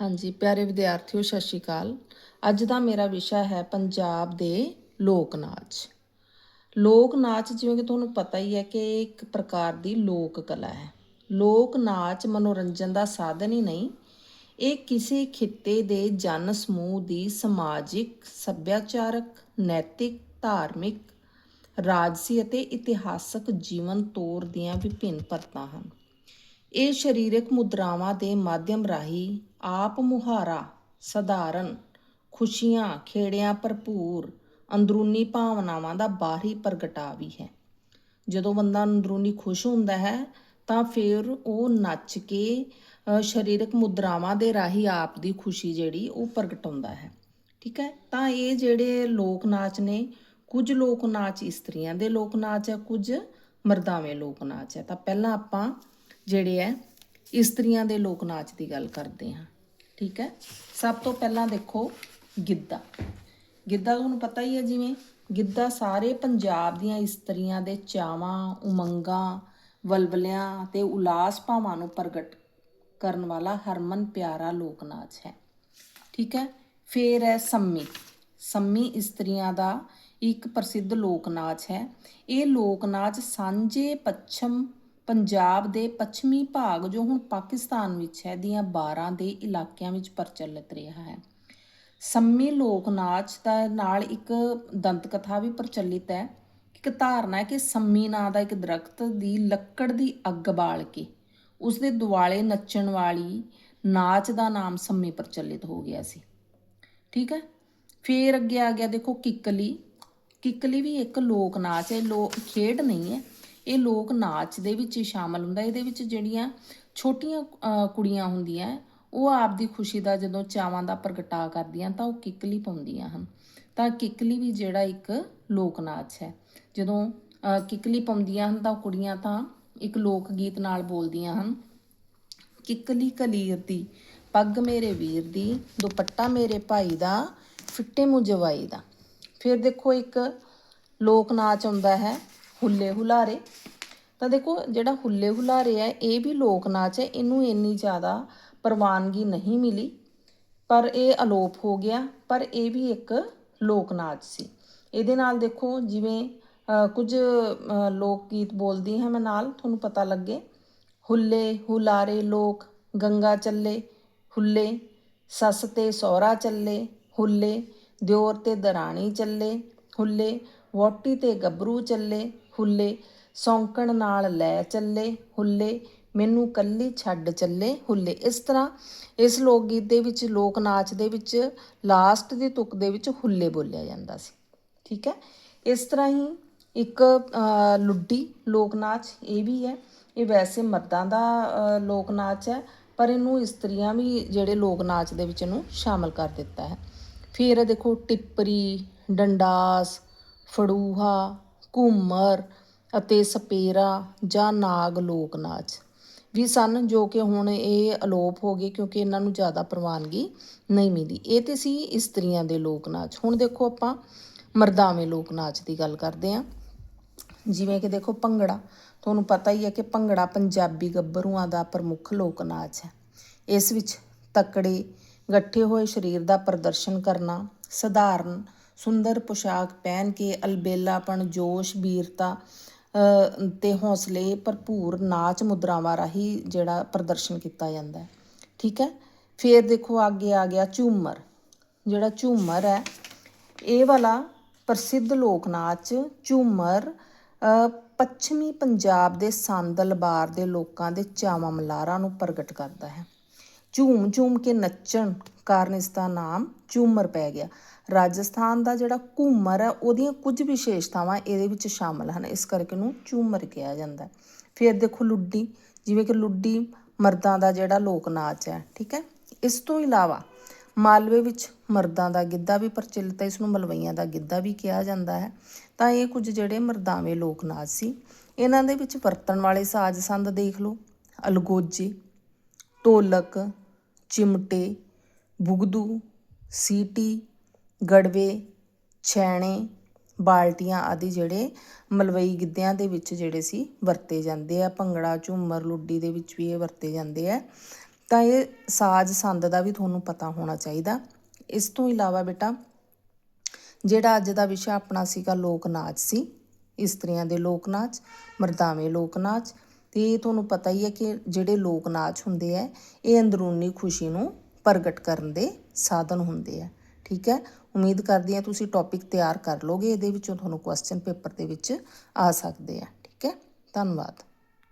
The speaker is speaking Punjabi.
ਹਾਂਜੀ, ਪਿਆਰੇ ਵਿਦਿਆਰਥੀਓ, ਸਤਿ ਸ਼੍ਰੀ ਅਕਾਲ। ਅੱਜ ਦਾ ਮੇਰਾ ਵਿਸ਼ਾ ਹੈ ਪੰਜਾਬ ਦੇ ਲੋਕ ਨਾਚ। ਲੋਕ ਨਾਚ ਜਿਵੇਂ ਕਿ ਤੁਹਾਨੂੰ ਪਤਾ ਹੀ ਹੈ ਕਿ ਇਹ ਇੱਕ ਪ੍ਰਕਾਰ ਦੀ ਲੋਕ ਕਲਾ ਹੈ। ਲੋਕ ਨਾਚ ਮਨੋਰੰਜਨ ਦਾ ਸਾਧਨ ਹੀ ਨਹੀਂ, ਇਹ ਕਿਸੇ ਖਿੱਤੇ ਦੇ ਜਨ ਸਮੂਹ ਦੀ ਸਮਾਜਿਕ, ਸੱਭਿਆਚਾਰਕ, ਨੈਤਿਕ, ਧਾਰਮਿਕ, ਰਾਜਸੀ ਅਤੇ ਇਤਿਹਾਸਕ ਜੀਵਨ ਤੌਰ ਦੀਆਂ ਵਿਭਿੰਨ ਪਰਤਾਂ ਹਨ। ਇਹ ਸਰੀਰਕ ਮੁਦਰਾਵਾਂ ਦੇ ਮਾਧਿਅਮ ਰਾਹੀਂ ਆਪ ਮੁਹਾਰਾ, ਸਧਾਰਨ, ਖੁਸ਼ੀਆਂ, ਖੇੜਿਆਂ ਭਰਪੂਰ, ਅੰਦਰੂਨੀ ਭਾਵਨਾਵਾਂ ਦਾ ਬਾਹਰੀ ਪ੍ਰਗਟਾਵੀ ਹੈ ਜਦੋਂ ਬੰਦਾ ਅੰਦਰੂਨੀ ਖੁਸ਼ ਹੁੰਦਾ ਹੈ, ਤਾਂ ਫਿਰ ਉਹ ਨੱਚ ਕੇ ਸਰੀਰਕ ਮੁਦਰਾਵਾਂ ਦੇ ਰਾਹੀਂ ਆਪ ਦੀ ਖੁਸ਼ੀ ਜਿਹੜੀ ਉਹ ਪ੍ਰਗਟਾਉਂਦਾ ਹੈ। ਠੀਕ ਹੈ? ਤਾਂ ਇਹ ਜਿਹੜੇ ਲੋਕ ਨਾਚ ਨੇ, ਕੁਝ ਲੋਕ ਨਾਚ ਇਸਤਰੀਆਂ ਦੇ ਲੋਕ ਨਾਚ ਹੈ, ਕੁਝ ਮਰਦਾਵੇਂ ਲੋਕ ਨਾਚ ਹੈ। ਤਾਂ ਪਹਿਲਾਂ ਆਪਾਂ ਜਿਹੜੇ ਹੈ ਇਸਤਰੀਆਂ ਦੇ ਲੋਕ ਨਾਚ ਦੀ ਗੱਲ ਕਰਦੇ ਹਾਂ, ਠੀਕ ਹੈ ਸਭ ਤੋਂ ਪਹਿਲਾਂ ਦੇਖੋ ਗਿੱਧਾ। ਗਿੱਧਾ ਤੁਹਾਨੂੰ ਪਤਾ ਹੀ ਹੈ ਜਿਵੇਂ, ਗਿੱਧਾ ਸਾਰੇ ਪੰਜਾਬ ਦੀਆਂ ਇਸਤਰੀਆਂ ਦੇ ਚਾਵਾਂ, ਉਮੰਗਾਂ, ਵਲਵਲਿਆਂ ਤੇ ਉਲਾਸ ਭਾਵਾਂ ਨੂੰ ਪ੍ਰਗਟ ਕਰਨ ਵਾਲਾ ਹਰਮਨ ਪਿਆਰਾ ਲੋਕ ਨਾਚ ਹੈ। ਠੀਕ ਹੈ ਫੇਰ ਹੈ ਸੰਮੀ। ਸੰਮੀ ਇਸਤਰੀਆਂ ਦਾ ਇੱਕ ਪ੍ਰਸਿੱਧ ਲੋਕ ਨਾਚ ਹੈ। ਇਹ ਲੋਕ ਨਾਚ ਸਾਂਝੇ ਪੱਛਮ ਪੰਜਾਬ ਦੇ ਪੱਛਮੀ ਭਾਗ, ਜੋ ਹੁਣ ਪਾਕਿਸਤਾਨ ਵਿੱਚ ਹੈ, ਦੀਆਂ 12 ਦੇ ਇਲਾਕਿਆਂ ਵਿੱਚ ਪ੍ਰਚਲਿਤ ਰਿਹਾ ਹੈ। ਸੰਮੀ ਲੋਕ ਨਾਚ ਦਾ ਨਾਲ ਇੱਕ ਦੰਤ ਕਥਾ ਵੀ ਪ੍ਰਚਲਿਤ ਹੈ। ਇੱਕ ਧਾਰਨਾ ਹੈ ਕਿ ਸੰਮੀ ਨਾਂ ਦਾ ਇੱਕ ਦਰਖਤ ਦੀ ਲੱਕੜ ਦੀ ਅੱਗ ਬਾਲ ਕੇ ਉਸ ਦੇ ਦੁਆਲੇ ਨੱਚਣ ਵਾਲੀ ਨਾਚ ਦਾ ਨਾਮ ਸੰਮੀ ਪ੍ਰਚਲਿਤ ਹੋ ਗਿਆ ਸੀ। ਠੀਕ ਹੈ? ਫੇਰ ਅੱਗੇ ਆ ਗਿਆ ਦੇਖੋ ਕਿੱਕਲੀ। ਕਿੱਕਲੀ ਵੀ ਇੱਕ ਲੋਕ ਨਾਚ ਹੈ ਲੋਕ ਖੇਡ ਨਹੀਂ ਹੈ। ਇਹ ਲੋਕ ਨਾਚ ਦੇ ਵਿੱਚ ਹੀ ਸ਼ਾਮਲ ਹੁੰਦਾ। ਇਹਦੇ ਵਿੱਚ ਜਿਹੜੀਆਂ ਛੋਟੀਆਂ ਕੁੜੀਆਂ ਹੁੰਦੀਆਂ, ਉਹ ਆਪਦੀ ਖੁਸ਼ੀ ਦਾ ਜਦੋਂ ਚਾਵਾਂ ਦਾ ਪ੍ਰਗਟਾ ਕਰਦੀਆਂ ਤਾਂ ਉਹ ਕਿੱਕਲੀ ਪਾਉਂਦੀਆਂ ਹਨ। ਤਾਂ ਕਿੱਕਲੀ ਵੀ ਜਿਹੜਾ ਇੱਕ ਲੋਕ ਨਾਚ ਹੈ। ਜਦੋਂ ਕਿੱਕਲੀ ਪਾਉਂਦੀਆਂ ਹਨ ਤਾਂ ਉਹ ਕੁੜੀਆਂ ਤਾਂ ਇੱਕ ਲੋਕ ਗੀਤ ਨਾਲ ਬੋਲਦੀਆਂ ਹਨ। ਕਿੱਕਲੀ ਕਲੀਰ ਦੀ, ਪੱਗ ਮੇਰੇ ਵੀਰ ਦੀ, ਦੁਪੱਟਾ ਮੇਰੇ ਭਾਈ ਦਾ, ਫਿੱਟੇ ਮੂੰਹ ਜਵਾਈ ਦਾ। ਫਿਰ ਦੇਖੋ ਇੱਕ ਲੋਕ ਨਾਚ ਹੁੰਦਾ ਹੈ। ਹੁੱਲੇ ਹੁਲਾਰੇ ਤਾਂ ਦੇਖੋ, ਜਿਹੜਾ ਹੁੱਲੇ ਹੁਲਾਰੇ ਹੈ, ਇਹ ਵੀ ਲੋਕ ਨਾਚ ਹੈ, ਇਹਨੂੰ ਇੰਨੀ ਜ਼ਿਆਦਾ ਪ੍ਰਵਾਨਗੀ ਨਹੀਂ ਮਿਲੀ। ਪਰ ਇਹ ਅਲੋਪ ਹੋ ਗਿਆ, ਪਰ ਇਹ ਵੀ ਇੱਕ ਲੋਕ ਨਾਚ ਸੀ। ਇਹਦੇ ਨਾਲ ਦੇਖੋ, ਜਿਵੇਂ ਕੁਝ ਲੋਕ ਗੀਤ ਬੋਲਦੀ ਹਾਂ ਮੈਂ ਨਾਲ, ਤੁਹਾਨੂੰ ਪਤਾ ਲੱਗੇ। ਹੁੱਲੇ ਹੁਲਾਰੇ ਲੋਕ, ਗੰਗਾ ਚੱਲੇ, ਹੁੱਲੇ, ਸੱਸ ਤੇ ਸਹੁਰਾ ਚੱਲੇ, ਹੁੱਲੇ, ਦਿਓਰ ਤੇ ਦਰਾਣੀ ਚੱਲੇ, ਹੁੱਲੇ ਵੋਟੀ ਤੇ ਗੱਭਰੂ ਚੱਲੇ, ਹੁੱਲੇ, ਸੌਂਕਣ ਨਾਲ ਲੈ ਚੱਲੇ, ਹੁੱਲੇ, ਮੈਨੂੰ ਕੱਲੀ ਛੱਡ ਚੱਲੇ, ਹੁੱਲੇ। ਇਸ ਤਰ੍ਹਾਂ ਇਸ ਲੋਕ ਗੀਤ ਦੇ ਵਿੱਚ, ਲੋਕ ਨਾਚ ਦੇ ਵਿੱਚ, ਲਾਸਟ ਦੀ ਤੁਕ ਦੇ ਵਿੱਚ ਹੁੱਲੇ ਬੋਲਿਆ ਜਾਂਦਾ ਸੀ। ਠੀਕ ਹੈ? ਇਸ ਤਰ੍ਹਾਂ ਹੀ ਇੱਕ ਲੁੱਡੀ ਲੋਕ ਨਾਚ, ਇਹ ਵੀ ਹੈ। ਇਹ ਵੈਸੇ ਮਰਦਾਂ ਦਾ ਲੋਕ ਨਾਚ ਹੈ, ਪਰ ਇਹਨੂੰ ਇਸਤਰੀਆਂ ਵੀ ਜਿਹੜੇ ਲੋਕ ਨਾਚ ਦੇ ਵਿੱਚ ਇਹਨੂੰ ਸ਼ਾਮਲ ਕਰ ਦਿੱਤਾ ਹੈ। ਫਿਰ ਦੇਖੋ, ਟਿੱਪਰੀ, ਡੰਡਾਸ ਫੜੂਹਾ, ਘੂਮਰ ਅਤੇ ਸਪੇਰਾ ਜਾਂ ਨਾਗ ਲੋਕ ਨਾਚ ਵੀ ਸਨ ਜੋ ਕਿ ਹੁਣ ਇਹ ਅਲੋਪ ਹੋ ਗਏ ਕਿਉਂਕਿ ਇਹਨਾਂ ਨੂੰ ਜ਼ਿਆਦਾ ਪ੍ਰਵਾਨਗੀ ਨਹੀਂ ਮਿਲੀ। ਇਹ ਤੇ ਸੀ ਇਸਤਰੀਆਂ ਦੇ ਲੋਕ ਨਾਚ ਹੁਣ ਦੇਖੋ ਆਪਾਂ ਮਰਦਾਵੇਂ ਲੋਕ ਨਾਚ ਦੀ ਗੱਲ ਕਰਦੇ ਹਾਂ। ਜਿਵੇਂ ਕਿ ਦੇਖੋ ਭੰਗੜਾ। ਤੁਹਾਨੂੰ ਪਤਾ ਹੀ ਹੈ ਕਿ ਭੰਗੜਾ ਪੰਜਾਬੀ ਗੱਭਰੂਆਂ ਦਾ ਪ੍ਰਮੁੱਖ ਲੋਕ ਨਾਚ ਹੈ। ਇਸ ਵਿੱਚ ਤਕੜੇ, ਗੱਠੇ ਹੋਏ ਸਰੀਰ ਦਾ ਪ੍ਰਦਰਸ਼ਨ ਕਰਨਾ, ਸਧਾਰਨ ਸੁੰਦਰ ਪੋਸ਼ਾਕ ਪਹਿਨ ਕੇ ਅਲਬੇਲਾਪਣ ਜੋਸ਼ ਵੀਰਤਾ ਅ, ਤੇ ਹੌਸਲੇ ਭਰਪੂਰ ਨਾਚ ਮੁਦਰਾਵਾਂ ਰਾਹੀਂ ਜਿਹੜਾ ਪ੍ਰਦਰਸ਼ਨ ਕੀਤਾ ਜਾਂਦਾ ਹੈ। ਠੀਕ ਹੈ? ਫਿਰ ਦੇਖੋ ਅੱਗੇ ਆ ਗਿਆ ਝੂਮਰ। ਜਿਹੜਾ ਝੂਮਰ ਹੈ ਇਹ ਵਾਲਾ ਪ੍ਰਸਿੱਧ ਲੋਕ ਨਾਚ ਝੂਮਰ ਪੱਛਮੀ ਪੰਜਾਬ ਦੇ ਸੰਦਲਬਾਰ ਦੇ ਲੋਕਾਂ ਦੇ ਚਾਵਾਂ ਮਲਾਰਾਂ ਨੂੰ ਪ੍ਰਗਟ ਕਰਦਾ ਹੈ। ਝੂਮ ਝੂਮ ਕੇ ਨੱਚਣ ਕਾਰਨ ਇਸ ਦਾ ਨਾਮ ਝੂਮਰ ਪੈ ਗਿਆ। ਰਾਜਸਥਾਨ ਦਾ ਜਿਹੜਾ ਘੂਮਰ ਹੈ, ਉਹਦੀਆਂ ਕੁਝ ਵਿਸ਼ੇਸ਼ਤਾਵਾਂ ਇਹਦੇ ਵਿੱਚ ਸ਼ਾਮਲ ਹਨ। ਇਸ ਕਰਕੇ ਇਹਨੂੰ ਝੂਮਰ ਕਿਹਾ ਜਾਂਦਾ ਹੈ। ਫਿਰ ਦੇਖੋ ਲੁੱਡੀ, ਜਿਵੇਂ ਕਿ ਲੁੱਡੀ ਮਰਦਾਂ ਦਾ ਜਿਹੜਾ ਲੋਕ ਨਾਚ ਹੈ, ਠੀਕ ਹੈ। ਇਸ ਤੋਂ ਇਲਾਵਾ ਮਾਲਵੇ ਵਿੱਚ ਮਰਦਾਂ ਦਾ ਗਿੱਧਾ ਵੀ ਪ੍ਰਚਲਿਤ ਹੈ, ਇਸ ਨੂੰ ਮਲਵਈਆਂ ਦਾ ਗਿੱਧਾ ਵੀ ਕਿਹਾ ਜਾਂਦਾ ਹੈ। ਤਾਂ ਇਹ ਕੁਝ ਜਿਹੜੇ ਮਰਦਾਵੇਂ ਲੋਕ ਨਾਚ ਸੀ, ਇਹਨਾਂ ਦੇ ਵਿੱਚ ਵਰਤਣ ਵਾਲੇ ਸਾਜ਼ ਸੰਦ ਦੇਖ ਲਓ। ਅਲਗੋਜੇ, ਢੋਲਕ ਚਿਮਟੇ, ਬੁਗਦੂ, ਸੀਟੀ, ਗੜਵੇ, ਛੈਣੇ, ਬਾਲਟੀਆਂ ਆਦਿ ਜਿਹੜੇ ਮਲਵਈ ਗਿੱਧਿਆਂ ਦੇ ਵਿੱਚ ਜਿਹੜੇ ਸੀ ਵਰਤੇ ਜਾਂਦੇ ਆ। ਭੰਗੜਾ, ਝੂਮਰ, ਲੁੱਡੀ ਦੇ ਵਿੱਚ ਵੀ ਇਹ ਵਰਤੇ ਜਾਂਦੇ ਆ। ਤਾਂ ਇਹ ਸਾਜ਼ ਸੰਦ ਦਾ ਵੀ ਤੁਹਾਨੂੰ ਪਤਾ ਹੋਣਾ ਚਾਹੀਦਾ। ਇਸ ਤੋਂ ਇਲਾਵਾ ਬੇਟਾ, ਜਿਹੜਾ ਅੱਜ ਦਾ ਵਿਸ਼ਾ ਆਪਣਾ ਸੀਗਾ ਲੋਕ ਨਾਚ ਸੀ। ਇਸਤਰੀਆਂ ਦੇ ਲੋਕ ਨਾਚ, ਮਰਦਾਵੇਂ ਲੋਕ ਨਾਚ ਤੇ ਤੁਹਾਨੂੰ ਪਤਾ ਹੀ ਹੈ ਕਿ ਜਿਹੜੇ ਲੋਕ ਨਾਚ ਹੁੰਦੇ ਆ, ਇਹ ਅੰਦਰੂਨੀ ਖੁਸ਼ੀ ਨੂੰ ਪ੍ਰਗਟ ਕਰਨ ਦੇ ਸਾਧਨ ਹੁੰਦੇ ਆ, ਠੀਕ ਹੈ? ਉਮੀਦ ਕਰਦੀ ਹਾਂ ਤੁਸੀਂ ਟੌਪਿਕ ਤਿਆਰ ਕਰ ਲੋਗੇ, ਇਹਦੇ ਵਿੱਚੋਂ ਤੁਹਾਨੂੰ ਕੁਐਸਚਨ ਪੇਪਰ ਦੇ ਵਿੱਚ ਆ ਸਕਦੇ ਆ, ਠੀਕ ਹੈ? ਧੰਨਵਾਦ।